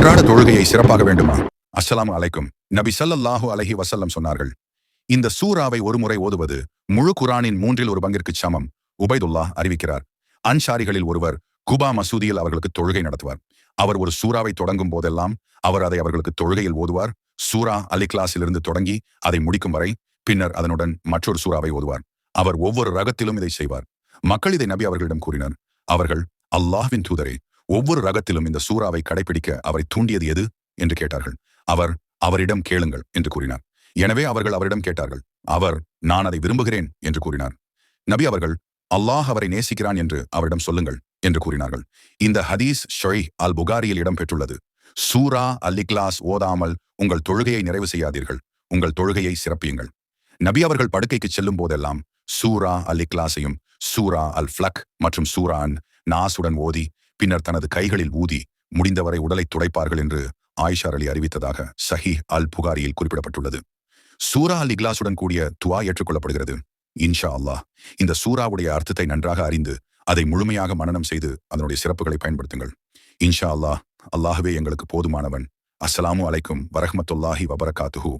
அன்றாட தொழுகையை சிறப்பாக வேண்டுமா? அஸ்ஸலாமு அலைக்கும். நபி சல்லல்லாஹு அலஹி வசல்லம் சொன்னார்கள் இந்த சூராவை ஒருமுறை ஓதுவது முழு குரானின் மூன்றில் ஒரு பங்கிற்கு சமம் உபைதுல்லாஹ் அறிவிக்கிறார். அன்சாரிகளில் ஒருவர் குபா மசூதியில் அவர்களுக்கு தொழுகை நடத்துவார். அவர் ஒரு சூறாவை தொடங்கும் போதெல்லாம் அவர் அதை அவர்களுக்கு தொழுகையில் ஓதுவார். சூரா அலிகிளாஸிலிருந்து தொடங்கி அதை முடிக்கும் வரை பின்னர் அதனுடன் மற்றொரு சூறாவை ஓதுவார். அவர் ஒவ்வொரு ரகத்திலும் இதை செய்வார். மக்கள் இதை நபி அவர்களிடம் கூறினர். அவர்கள் அல்லாஹ்வின் தூதரே ஒவ்வொரு ரகத்திலும் இந்த சூறாவை கடைபிடிக்க அவரை தூண்டியது எது? என்று கேட்டார்கள். அவர் அவரிடம் கேளுங்கள் என்று கூறினார். எனவே அவர்கள் அவரிடம் கேட்டார்கள். அவர் நான் அதை விரும்புகிறேன் என்று கூறினார். நபி அவர்கள் அல்லாஹ் அவரை நேசிக்கிறான் என்று அவரிடம் சொல்லுங்கள் என்று கூறினார்கள். இந்த ஹதீஸ் ஷொய் அல் புகாரியில் இடம்பெற்றுள்ளது. சூரா அல் இக்லாஸ் ஓதாமல் உங்கள் தொழுகையை நிறைவு செய்யாதீர்கள். உங்கள் தொழுகையை சிறப்பியுங்கள். நபி அவர்கள் படுக்கைக்கு செல்லும் போதெல்லாம் சூரா அல் இக்லாஸையும் சூரா அல் ஃப்ளக் மற்றும் சூரா அன் நாசுடன் ஓதி பின்னர் தனது கைகளில் ஊதி முடிந்தவரை உடலை துடைப்பார்கள் என்று ஆயிஷார் அலி அறிவித்ததாக சஹி அல் புகாரியில் குறிப்பிடப்பட்டுள்ளது. சூரா அல் இக்லாசுடன் கூடிய துவா ஏற்றுக்கொள்ளப்படுகிறது. இன்ஷா அல்லாஹ் இந்த சூராவுடைய அர்த்தத்தை நன்றாக அறிந்து அதை முழுமையாக மனனம் செய்து அதனுடைய சிறப்புகளை பயன்படுத்துங்கள். இன்ஷா அல்லாஹ் அல்லாஹுவே எங்களுக்கு போதுமானவன். அஸ்ஸலாமு அலைக்கும் வரஹமத்துல்லாஹி வபரகாத்துஹூ.